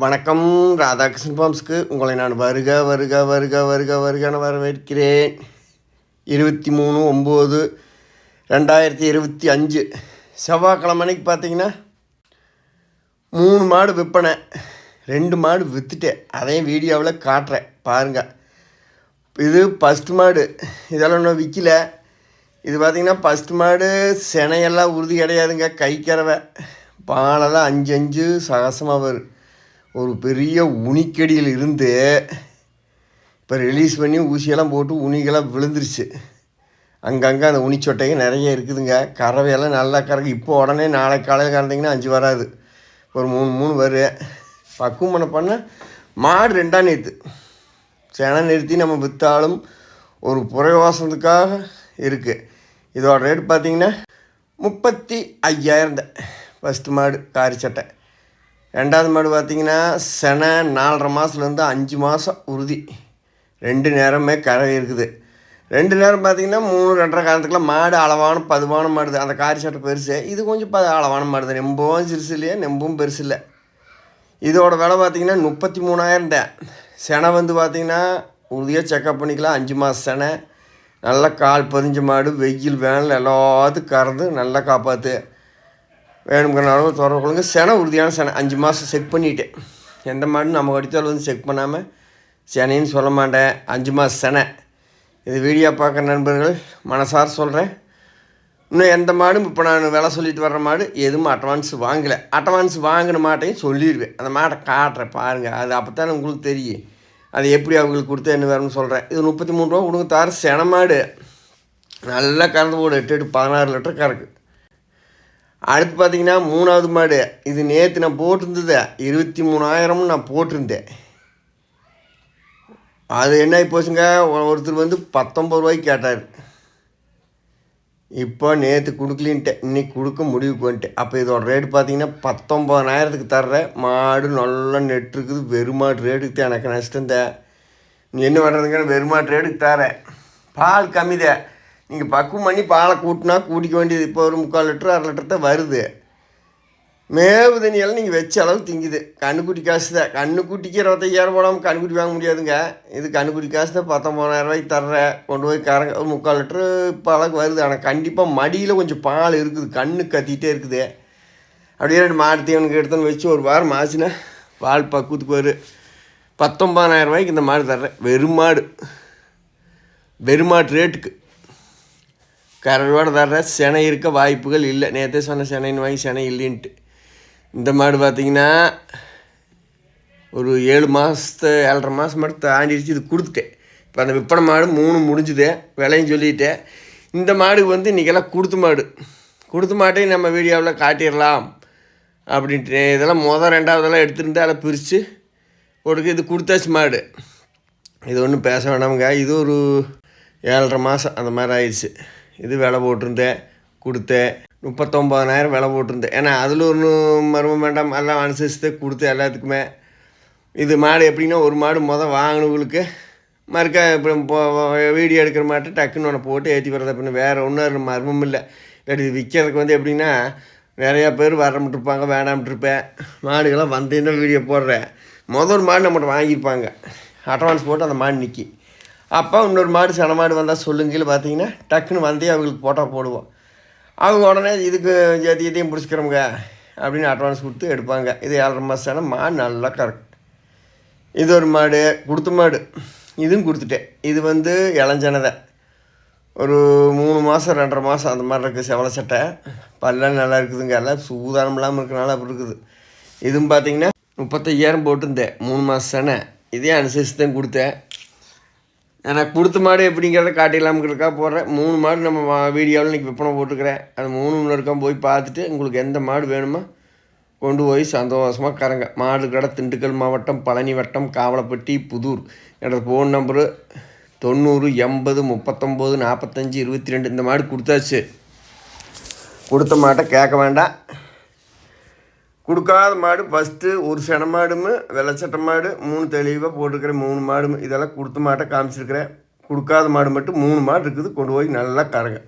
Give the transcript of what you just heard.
வணக்கம் ராதாகிருஷ்ணன் பாம்ஸ்க்கு. உங்களை நான் வருக வருக வருக வருக வருகன வரவேற்கிறேன். இருபத்தி மூணு ஒம்பது ரெண்டாயிரத்தி இருபத்தி அஞ்சு செவ்வாய்க்கிழமை அன்னைக்கு பார்த்தீங்கன்னா மூணு மாடு விற்பனை ரெண்டு மாடு விற்றுட்டேன் அதையும் வீடியோவில் காட்டுறேன். பாருங்கள் இது ஃபஸ்ட்டு மாடு. இதெல்லாம் இன்னும் விற்கல இது பார்த்திங்கன்னா ஃபஸ்ட்டு மாடு. செனையெல்லாம் உறுதி கிடையாதுங்க. கை கறவை பாலெல்லாம் அஞ்சு அஞ்சு சகசமாக வரும். ஒரு பெரிய உனிக்கடியில் இருந்து இப்போ ரிலீஸ் பண்ணி ஊசியெல்லாம் போட்டு உனிகளாம் விழுந்துருச்சு. அங்கங்கே அந்த உனிச்சொட்டைங்க நிறைய இருக்குதுங்க. கறவையெல்லாம் நல்லா கறக்கு. இப்போ உடனே நாளைக்கு காலையில் கறந்தீங்கன்னா அஞ்சு வராது. ஒரு மூணு மூணு வரும் பக்குவம் பண்ண பண்ண மாடு ரெண்டாம் நேற்று செனை நிறுத்தி நம்ம விற்றாலும் ஒரு புறவாசத்துக்காக இருக்குது இதோட ரேட் பார்த்திங்கன்னா முப்பத்தி ஐயாயிரம் தான். ஃபஸ்ட்டு மாடு காரி சட்டை. ரெண்டாவது மாடு பார்த்தீங்கன்னா செனை நாலரை மாதத்துலேருந்து அஞ்சு மாதம் உறுதி. ரெண்டு நேரமே கரை இருக்குது. ரெண்டு நேரம் பார்த்தீங்கன்னா மூணு ரெண்டரை காலத்துக்குலாம் மாடு அளவான பதுவான மாடுது அந்த காரி சட்டை பெருசு. இது கொஞ்சம் ப அளவான மாடுது நெம்பவும் சிறுசு இல்லையா? நெம்பும் பெருசு இல்லை. இதோட விலை பார்த்திங்கன்னா முப்பத்தி மூணாயிரம் தான். செனை வந்து பார்த்திங்கன்னா உறுதியாக செக்கப் பண்ணிக்கலாம். அஞ்சு மாதம் செனை. நல்லா கால் பதிஞ்ச மாடு வெயில் வேனல் எல்லாத்துக்கும் கறந்து நல்லா காப்பாற்று வேணுங்கிறனாலும் தொடர்புகளுங்க செனை உறுதியான செனை. அஞ்சு மாதம் செக் பண்ணிட்டு. எந்த மாடும் நம்ம கடித்தால் வந்து செக் பண்ணாமல் செனைன்னு சொல்ல மாட்டேன். அஞ்சு மாதம் செனை. இது வீடியோ பார்க்குற நண்பர்கள் மனசார சொல்கிறேன் இன்னும் எந்த மாடும் இப்போ நான் விலை சொல்லிட்டு வர்ற மாடு எதுவும் அட்வான்ஸ் வாங்கலை. அட்வான்ஸ் வாங்கின மாட்டையும் சொல்லிடுவேன் அந்த மாட்டை காட்டுறேன் பாருங்கள் அது அப்போ தானே உங்களுக்கு தெரியும். அது எப்படி அவங்களுக்கு கொடுத்து என்ன வேணும்னு சொல்கிறேன் இது முப்பத்தி மூணு ரூபா கொடுங்க தார். சென மாடு. நல்லா கறந்து போடு. எட்டு எட்டு பதினாறு லிட்டர் கறக்கு. அடுத்து பார்த்தீங்கன்னா மூணாவது மாடு. இது நேற்று நான் போட்டிருந்தது இருபத்தி மூணாயிரமும் நான் போட்டிருந்தேன். அது என்ன ஆகி போச்சுங்க? ஒருத்தர் வந்து பத்தொம்பது ரூபாய்க்கு கேட்டார். இப்போ நேற்று கொடுக்கலின்ட்டு இன்னைக்கு கொடுக்க முடிவுக்கு வந்துட்டேன். அப்போ இதோட ரேட் பார்த்தீங்கன்னா பத்தொம்பதாயிரத்துக்கு தர்றேன். மாடு நல்லா நெட்டுருக்குது. வெறுமாட்டு ரேட்டுக்கு தான் எனக்கு நஷ்டம் தான். நீ என்ன பண்ணுறதுங்க? வெறுமாட்டு ரேட்டுக்கு தரேன் பால் கம்மி தான். நீங்கள் பக்குவம் பண்ணி பாலை கூட்டினா கூட்டிக்க வேண்டியது இப்போ ஒரு முக்கால் லிட்டர் அரை லிட்டர் தான் வருது. மேவு தண்ணியெல்லாம் நீங்கள் வச்ச அளவு திங்குது. கண்ணுக்குட்டி காசு தான். கண்ணுக்குட்டிக்கு இருபத்தையாயிரம் போடாமல் கண்ணுக்குட்டி வாங்க முடியாதுங்க. இது கண்ணுக்குட்டி காசு தான். பத்தொம்பதாயிரம் ரூபாய்க்கு தர்றேன். கொண்டு போய் கறங்க. ஒரு முக்கால் லிட்டரு இப்போ அளவுக்கு வருது. ஆனால் கண்டிப்பாக மடியில் கொஞ்சம் பால் இருக்குது. கண்ணு கத்திகிட்டே இருக்குது. அப்படியே ரெண்டு மாடு தீவனுக்கு எடுத்துன்னு வச்சு ஒரு வாரம் ஆச்சுன்னா பால் பக்குவத்துக்கு வரும் பத்தொம்பதாயிரம் ரூபாய்க்கு இந்த மாடு தர்றேன். வெறும் மாடு. வெறுமாட்டு ரேட்டுக்கு கரடோடு தர்ற செனை இருக்க வாய்ப்புகள் இல்லை. நேற்றே சொன்ன செனைன்னு வாங்கி செனை இல்லைன்ட்டு. இந்த மாடு பார்த்தீங்கன்னா ஒரு ஏழு மாதத்து ஏழரை மாதம் மட்டும் தாண்டிடுச்சு இது கொடுத்துட்டேன். இப்போ அந்த விற்பனை மாடு மூணு முடிஞ்சுது விலையும் சொல்லிட்டேன். இந்த மாடுக்கு வந்து இன்றைக்கெல்லாம் கொடுத்து மாடு. கொடுத்து மாட்டையும் நம்ம வீடியோவில் காட்டிடலாம் அப்படின்ட்டு. இதெல்லாம் மொதல் ரெண்டாவதெல்லாம் எடுத்துருந்து அதில் பிரித்து ஒடுக்கு இது கொடுத்தாச்சு மாடு. இது ஒன்றும் பேச வேணாமுங்க. இது ஒரு ஏழரை மாதம் அந்த மாதிரி ஆயிடுச்சு. இது விலை போட்டிருந்தேன் கொடுத்தேன். முப்பத்தொம்பதாயிரம் விலை போட்டிருந்தேன். ஏன்னா அதில் ஒன்றும் மர்மம் வேண்டாம் எல்லாம் அனுசரிச்சு கொடுத்தேன் எல்லாத்துக்குமே. இது மாடு எப்படின்னா ஒரு மாடு மொதல் வாங்கினவங்களுக்கு மறுக்க இப்போ வீடியோ எடுக்கிற மாட்டு டக்குன்னு ஒன்று போட்டு ஏற்றி வர்றது அப்படின்னு வேறு ஒன்றும் மர்மம் இல்லை. இல்லாட்டி இது விற்கிறதுக்கு வந்து எப்படின்னா நிறையா பேர் வரமிட்டு இருப்பாங்க மாடுகள்லாம் வந்தேன்னா வீடியோ போடுறேன். முதல் ஒரு மாடு நம்மகிட்ட வாங்கியிருப்பாங்க. அட்வான்ஸ் போட்டு அந்த மாடு நிற்கி அப்போ இன்னொரு மாடு சன மாடு வந்தால் சொல்லுங்கன்னு பார்த்தீங்கன்னா டக்குன்னு வந்தே அவங்களுக்கு போட்டால் போடுவோம். அவங்க உடனே இதுக்கு ஜாதி இதையும் பிடிச்சிக்கிறோமுங்க அப்படின்னு அட்வான்ஸ் கொடுத்து எடுப்பாங்க. இது ஏழரை மாதம் மாடு நல்லா கறக்கும். இது ஒரு மாடு கொடுத்த மாடு. இதுவும் கொடுத்துட்டேன். இது வந்து இளஞ்சனதை. ஒரு மூணு மாதம் ரெண்டரை மாதம் அந்த மாதிரி இருக்குது செவலை சட்டை. பல்லாம் நல்லா இருக்குதுங்க. எல்லாம் சூதானம் இல்லாமல் இருக்கனால அப்படி இருக்குது. இதுவும் பார்த்தீங்கன்னா முப்பத்தையாயிரம் போட்டிருந்தேன் மூணு மாதம் தானே இதே அனுசரித்து தான் கொடுத்தேன். எனக்கு கொடுத்த மாடு எப்படிங்கிறத காட்டிடலாம்ங்கிறதுக்காக போடுறேன். மூணு மாடு நம்ம வீடியோவில் இன்றைக்கி விற்பனை போட்டுக்கிறேன் அந்த மூணு மணி போய் பார்த்துட்டு உங்களுக்கு எந்த மாடு வேணுமோ கொண்டு போய் சந்தோஷமாக கறங்க. மாடு கடை திண்டுக்கல் மாவட்டம் பழனி வட்டம் காவலப்பட்டி புதூர். என்னோடய ஃபோன் நம்பரு தொண்ணூறு எண்பது முப்பத்தொம்போது நாற்பத்தஞ்சு இருபத்தி ரெண்டு இந்த மாடு கொடுத்தாச்சு. கொடுத்த மாட்டை கேட்க வேண்டாம். கொடுக்காத மாடு ஃபஸ்ட்டு ஒரு சென மாடும் வெள்ளச்சட்டை மாடு மூணு தெளிவாக போட்டுருக்கிறேன் மூணு மாடும். இதெல்லாம் கொடுத்த மாட்டை காமிச்சிருக்கிறேன். கொடுக்காத மாடு மட்டும் மூணு மாடு இருக்குது. கொண்டு போய் நல்லா கறங்க.